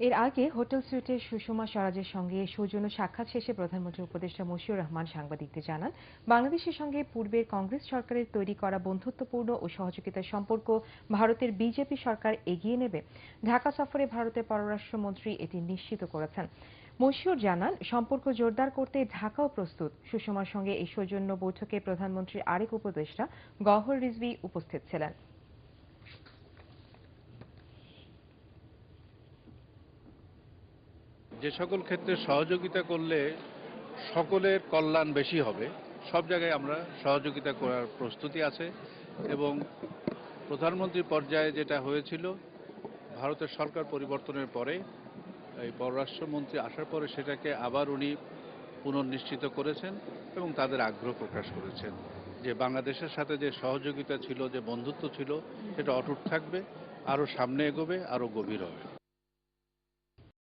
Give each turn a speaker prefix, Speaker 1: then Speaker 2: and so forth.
Speaker 1: এর আগে হোটেল সুইটে সুষমা স্বরাজের সঙ্গে সৌজন্য সাক্ষাৎ শেষে প্রধানমন্ত্রী উপদেষ্টা মশিউর রহমান সাংবাদিকদের জানান, বাংলাদেশের সঙ্গে পূর্বের কংগ্রেস সরকারের তৈরি করা বন্ধুত্বপূর্ণ ও সহযোগিতার সম্পর্ক ভারতের বিজেপি সরকার এগিয়ে নেবে। ঢাকা সফরে ভারতের পররাষ্ট্রমন্ত্রী এটি নিশ্চিত করেছেন। মশিউর জানান, সম্পর্ক জোরদার করতে ঢাকাও প্রস্তুত। সুষমার সঙ্গে এই সৌজন্য বৈঠকে প্রধানমন্ত্রীর আরেক উপদেষ্টা গহর রিজভী উপস্থিত ছিলেন।
Speaker 2: যে সকল ক্ষেত্রে সহযোগিতা করলে সকলের কল্যাণ বেশি হবে, সব জায়গায় আমরা সহযোগিতা করার প্রস্তুতি আছে এবং প্রধানমন্ত্রী পর্যায়ে যেটা হয়েছিল, ভারতের সরকার পরিবর্তনের পরে এই পররাষ্ট্রমন্ত্রী আসার পরে সেটাকে আবার উনি পুনর্নিশ্চিত করেছেন এবং তাদের আগ্রহ প্রকাশ করেছেন যে বাংলাদেশের সাথে যে সহযোগিতা ছিল, যে বন্ধুত্ব ছিল, সেটা অটুট থাকবে, আরও সামনে এগোবে, আরও গভীর হবে।